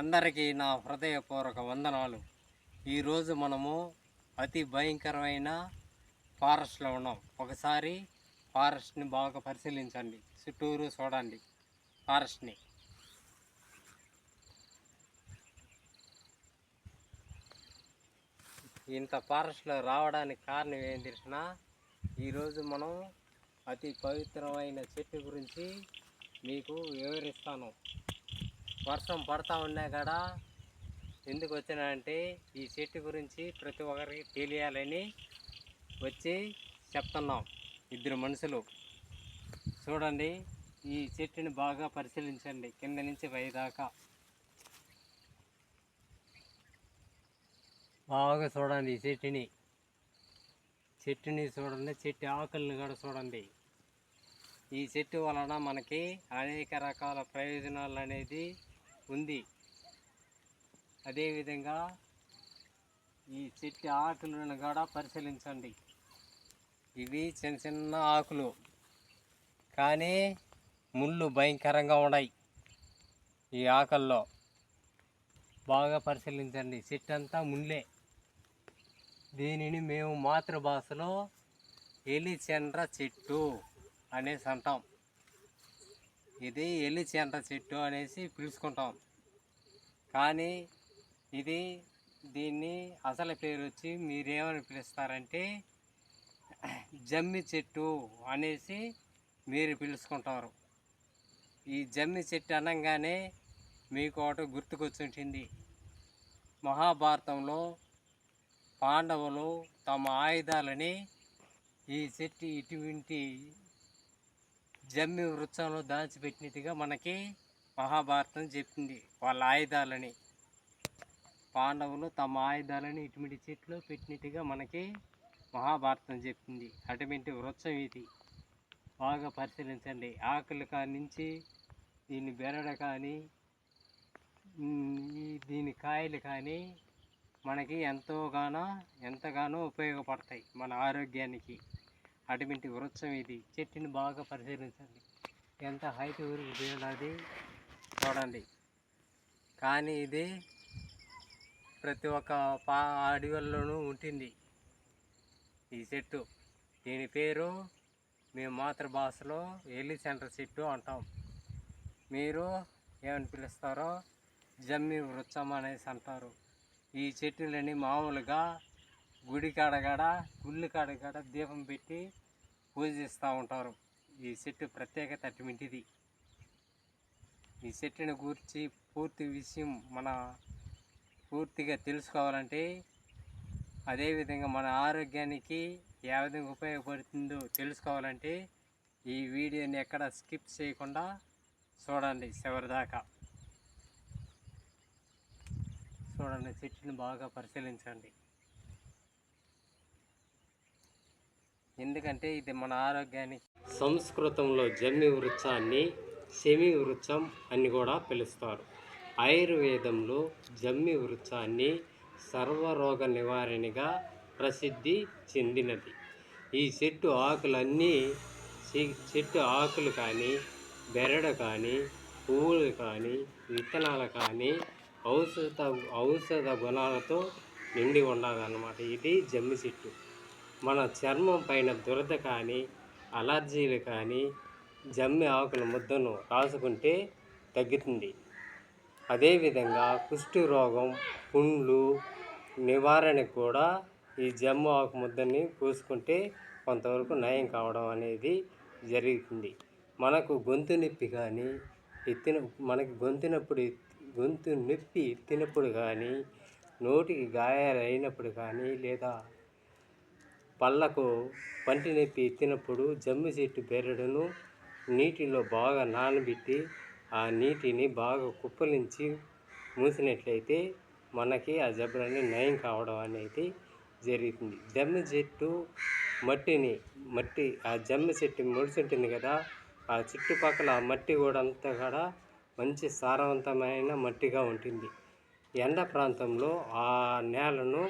అందరికీ నా హృదయపూర్వక వందనాలు. ఈరోజు మనము అతి భయంకరమైన ఫారెస్ట్లో ఉన్నాం. ఒకసారి ఫారెస్ట్ని బాగా పరిశీలించండి. చుట్టూరు చూడండి ఫారెస్ట్ని ఇంత ఫారెస్ట్లో రావడానికి కారణం ఏం తెలిసినా? ఈరోజు మనం అతి పవిత్రమైన చెట్టు గురించి మీకు వివరిస్తాను. వర్షం పడతా ఉన్నా కూడా ఎందుకు వచ్చినానంటే ఈ చెట్టు గురించి ప్రతి ఒక్కరికి తెలియాలని వచ్చి చెప్తున్నాం. ఇద్దరు మనుషులు. చూడండి ఈ చెట్టుని బాగా పరిశీలించండి. కింద నుంచి పైదాకా. బాగా చూడండి ఈ చెట్టుని. చెట్టుని చూడండి చెట్టు ఆకుల్ని కూడా చూడండి. ఈ చెట్టు వలన మనకి అనేక రకాల ప్రయోజనాలు అనేది ఉంది. అదేవిధంగా ఈ చెట్టు ఆకులను కూడా పరిశీలించండి. ఇవి చిన్న చిన్న ఆకులు. కానీ ముళ్ళు భయంకరంగా ఉన్నాయి ఈ ఆకల్లో. బాగా పరిశీలించండి. చెట్టు అంతా ముళ్ళే. దీనిని మేము మాతృభాషలో ఎలిచెండ్ర చెట్టు అనేసి అంటాం. ఇది ఎలిచెండ్ర చెట్టు అనేసి పిలుచుకుంటాం. కానీ ఇది దీన్ని అసలు పేరు వచ్చి మీరేమని పిలుస్తారంటే జమ్మి చెట్టు అనేసి మీరు పిలుచుకుంటారు. ఈ జమ్మి చెట్టు అనగానే మీకు ఒకటి గుర్తుకొచ్చుంటుంది. మహాభారతంలో పాండవులు తమ ఆయుధాలని ఈ చెట్టు ఇటువంటి జమ్మి వృక్షంలో దాచిపెట్టినట్టుగా మనకి మహాభారతం చెప్పింది వాళ్ళ ఆయుధాలని. పాండవులు తమ ఆయుధాలని ఇటువంటి చెట్లు పెట్టినట్టుగా మనకి మహాభారతం చెప్పింది. అటువంటి వృక్షం ఇది. బాగా పరిశీలించండి. ఆకులు కానించి నుంచి దీని బెరడ కానీ దీని కాయలు కానీ మనకి ఎంతోగానో ఎంతగానో ఉపయోగపడతాయి మన ఆరోగ్యానికి. అటువంటి వృక్షం ఇది. చెట్టుని బాగా పరిశీలించండి. ఎంత హైట్ వరకు చూడండి. కానీ ఇది ప్రతి ఒక్క పా అడవుల్లోనూ ఉంటుంది. ఈ చెట్టు. దీని పేరు మేము మాతృభాషలో ఎల్లి సెంటర్ చెట్టు అంటాం. మీరు ఏమని పిలుస్తారో జమ్మి వృక్షం అనేసి అంటారు. ఈ చెట్టులని మామూలుగా గుడి కాడగాడ గుళ్ళు కాడగాడ దీపం పెట్టి పూజిస్తూ ఉంటారు. ఈ చెట్టు ప్రత్యేకత అటువంటిది. ఈ చెట్టుని గురించి పూర్తి విషయం మన పూర్తిగా తెలుసుకోవాలంటే అదేవిధంగా మన ఆరోగ్యానికి ఏ విధంగా ఉపయోగపడుతుందో తెలుసుకోవాలంటే ఈ వీడియోని ఎక్కడ స్కిప్ చేయకుండా చూడండి చివరిదాకా చూడండి చెట్టుని బాగా పరిశీలించండి. ఎందుకంటే ఇది మన ఆరోగ్యానికి సంస్కృతంలో జమ్మి వృక్షాన్ని సెమి వృక్షం అని కూడా పిలుస్తారు. ఆయుర్వేదంలో జమ్మి వృక్షాన్ని సర్వరోగ నివారణగా ప్రసిద్ధి చెందినది. ఈ చెట్టు ఆకులన్నీ చెట్టు ఆకులు కానీ బెరడు కానీ పువ్వులు కానీ విత్తనాలు కానీ ఔషధ ఔషధ గుణాలతో నిండి ఉండాలన్నమాట ఇది జమ్మి చెట్టు. మన చర్మం పైన దురద కానీ అలర్జీలు కానీ జమ్మి ఆకుల ముద్దను రాసుకుంటే తగ్గుతుంది. అదేవిధంగా కుష్టి రోగం పుండ్లు నివారణకు కూడా ఈ జమ్ము ఆకు ముద్దని పూసుకుంటే కొంతవరకు నయం కావడం అనేది జరుగుతుంది. మనకు గొంతు నొప్పి కానీ ఎత్తిన మనకి గొంతునప్పుడు గొంతు నొప్పి ఎత్తినప్పుడు కానీ నోటికి గాయాలైనప్పుడు కానీ లేదా పళ్ళకు పంటి నొప్పి ఎత్తినప్పుడు జమ్మి చెట్టు బెరడును నీటిలో బాగా నానబెట్టి ఆ నీటిని బాగా కుప్పలించి మూసినట్లయితే మనకి ఆ జబ్బులన్నీ నయం కావడం అనేది జరుగుతుంది. జమ్మి చెట్టు మట్టిని మట్టి ఆ జమ్మి చెట్టు ముడుచుంటుంది కదా ఆ చుట్టుపక్కల ఆ మట్టి కూడా అంతా కూడా మంచి సారవంతమైన మట్టిగా ఉంటుంది. ఎండ ప్రాంతంలో ఆ నేలను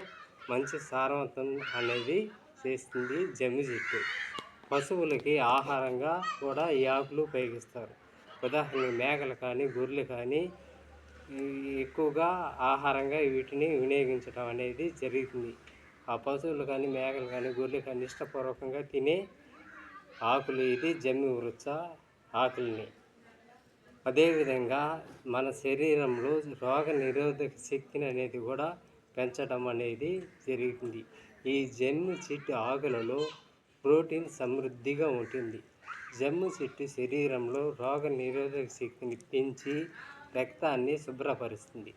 మంచి సారవంతం అనేది చేస్తుంది జమ్మి చెట్టు. పశువులకి ఆహారంగా కూడా ఈ ఆకులు ఉపయోగిస్తారు. ఉదాహరణకు మేకలు కానీ గొర్రెలు కానీ ఎక్కువగా ఆహారంగా వీటిని వినియోగించడం అనేది జరుగుతుంది. ఆ పశువులు కానీ మేకలు కానీ గొర్రెలు కానీ ఇష్టపూర్వకంగా తినే ఆకులు ఇది జమ్మి వృచ్చ ఆకుల్ని. అదేవిధంగా మన శరీరంలో రోగ నిరోధక శక్తిని అనేది కూడా పెంచడం అనేది జరుగుతుంది. ఈ జమ్మి చెట్టు ఆకులలో ప్రోటీన్ సమృద్ధిగా ఉంటుంది. జమ్ము చెట్టు శరీరంలో రోగ నిరోధక శక్తిని పెంచి రక్తాన్ని శుభ్రపరుస్తుంది.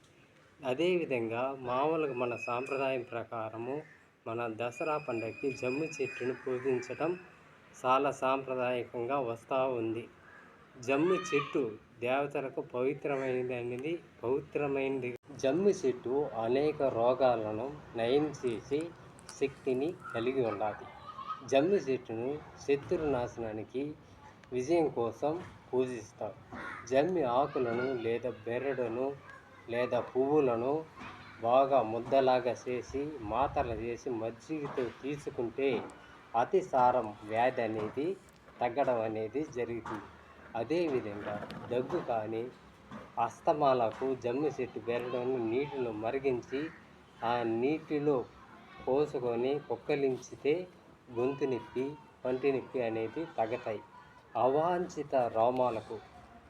అదేవిధంగా మామూలుగా మన సాంప్రదాయం ప్రకారము మన దసరా పండగకి జమ్ము చెట్టును పూజించడం చాలా సాంప్రదాయకంగా వస్తూ ఉంది. జమ్ము చెట్టు దేవతలకు పవిత్రమైనది అనేది పవిత్రమైనది. జమ్ము చెట్టు అనేక రోగాలను నయం చేసి శక్తిని కలిగి ఉండాలి. జమ్మి చెట్టును శత్రు నాశనానికి విజయం కోసం పూజిస్తారు జమ్మి ఆకులను లేదా బెరడును లేదా పువ్వులను బాగా ముద్దలాగా చేసి మాతలు చేసి మజ్జిగతో తీసుకుంటే అతిసారం వ్యాధి అనేది తగ్గడం అనేది జరుగుతుంది. అదేవిధంగా దగ్గు కానీ అస్తమాలకు జమ్మి చెట్టు బెరడును నీటిలో మరిగించి ఆ నీటిలో పోసుకొని పొక్కలించితే గొంతు నొప్పి పంటి నొప్పి అనేది తగ్గుతాయి. అవాంఛిత రోమాలకు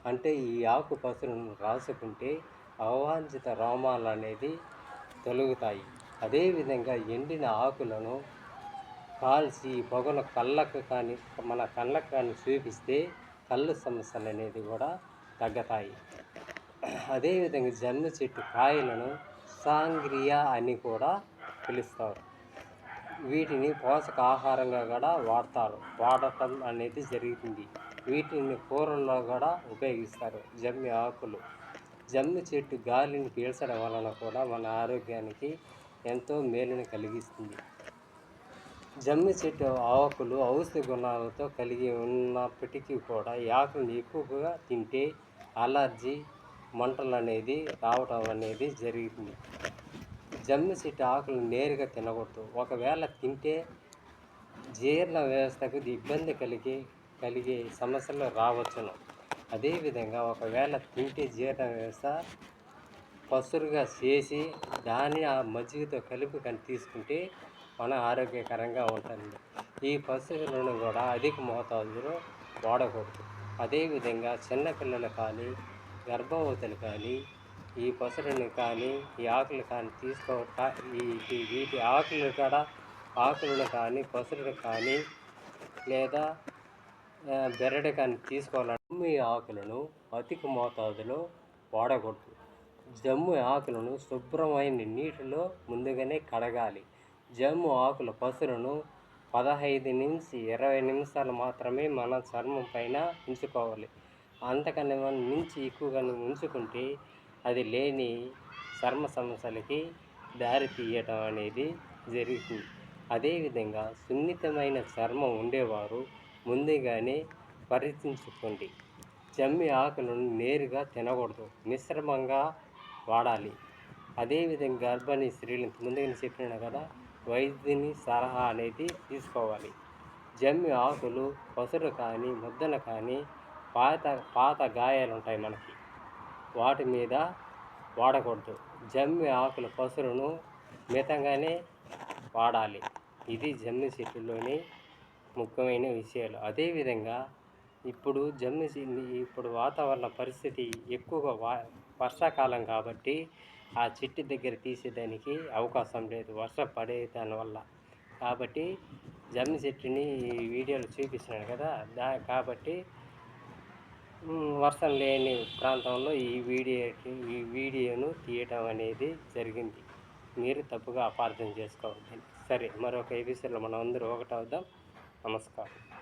అంటే ఈ ఆకు పసులను రాసుకుంటే అవాంఛిత రోమాలు అనేది తొలగుతాయి. అదేవిధంగా ఎండిన ఆకులను కాల్చి ఈ పొగను కళ్ళకు కానీ మన కళ్ళకు కానీ చూపిస్తే కళ్ళు సమస్యలు అనేది కూడా తగ్గుతాయి. అదేవిధంగా జమ్మి చెట్టు కాయలను సాంగ్రియా అని కూడా పిలుస్తారు. వీటిని పోషక ఆహారంగా కూడా వాడతారు. వాడటం అనేది జరుగుతుంది వీటిని కూరల్లో కూడా ఉపయోగిస్తారు. జమ్మి ఆకులు. జమ్మి చెట్టు గాలిని పీల్చడం వలన కూడా మన ఆరోగ్యానికి ఎంతో మేలుని కలిగిస్తుంది. జమ్మి చెట్టు ఆకులు ఔషధ గుణాలతో కలిగి ఉన్నప్పటికీ కూడా ఈ ఆకులను ఎక్కువగా తింటే అలర్జీ మంటలు అనేది రావడం అనేది జరుగుతుంది జమ్మి చెట్టు ఆకులు నేరుగా తినకూడదు. ఒకవేళ తింటే జీర్ణ వ్యవస్థకు ఇబ్బంది కలిగి కలిగే సమస్యలు రావచ్చును. అదేవిధంగా ఒకవేళ తింటే జీర్ణ వ్యవస్థ పసురుగా చేసి దాన్ని ఆ మజ్జిగతో కలిపి కానీ తీసుకుంటే మన ఆరోగ్యకరంగా ఉంటుంది. ఈ పసురులను కూడా అధిక మోతాదులో వాడకూడదు. అదేవిధంగా చిన్నపిల్లలు కానీ గర్భవతులు కానీ ఈ పసరును కానీ ఈ ఆకులు కానీ తీసుకో ఈ వీటి ఆకులు కూడా ఆకులను కానీ పసరును కానీ లేదా బెరడు కానీ తీసుకోవాలంటే జమ్మి ఆకులను అధిక మోతాదులో వాడకూడదు. జమ్ము ఆకులను శుభ్రమైన నీటిలో ముందుగానే కడగాలి. జమ్ము ఆకుల పసులను పదహైదు నుంచి ఇరవై నిమిషాలు మాత్రమే మన చర్మం పైన ఉంచుకోవాలి. అంతకన్నా మనం మించి ఎక్కువగా ఉంచుకుంటే అది లేని చర్మ సమస్యలకి దారి తీయటం అనేది జరుగుతుంది. అదేవిధంగా సున్నితమైన చర్మం ఉండేవారు ముందుగానే పరిచించుకోండి జమ్మి ఆకులను నేరుగా తినకూడదు మిశ్రమంగా వాడాలి. అదేవిధంగా గర్భిణీ స్త్రీలు ముందుగానే చెప్పినాను కదా వైద్యుని సలహా అనేది తీసుకోవాలి. జమ్మి ఆకులు పసురు కానీ ముద్దన కానీ పాత పాత గాయాలు ఉంటాయి మనకి. వాటి మీద వాడకూడదు. జమ్మి ఆకుల పసురును మితంగానే వాడాలి. ఇది జమ్మి చెట్టులోని ముఖ్యమైన విషయాలు. అదేవిధంగా ఇప్పుడు జమ్మి ఇప్పుడు వాతావరణ పరిస్థితి ఎక్కువగా వా వర్షాకాలం కాబట్టి ఆ చెట్టు దగ్గర తీసేదానికి అవకాశం లేదు. వర్షం పడే దానివల్ల కాబట్టి జమ్మి చెట్టుని ఈ వీడియోలో చూపిస్తున్నాను కదా. దా కాబట్టి వర్షం లేని ప్రాంతంలో ఈ వీడియో ఈ వీడియోను తీయటం అనేది జరిగింది. మీరు తప్పుగా అపార్థం చేసుకోవద్దండి. సరే మరొక ఎపిసోడ్లో మనం అందరూ ఒకటవుదాం. నమస్కారం.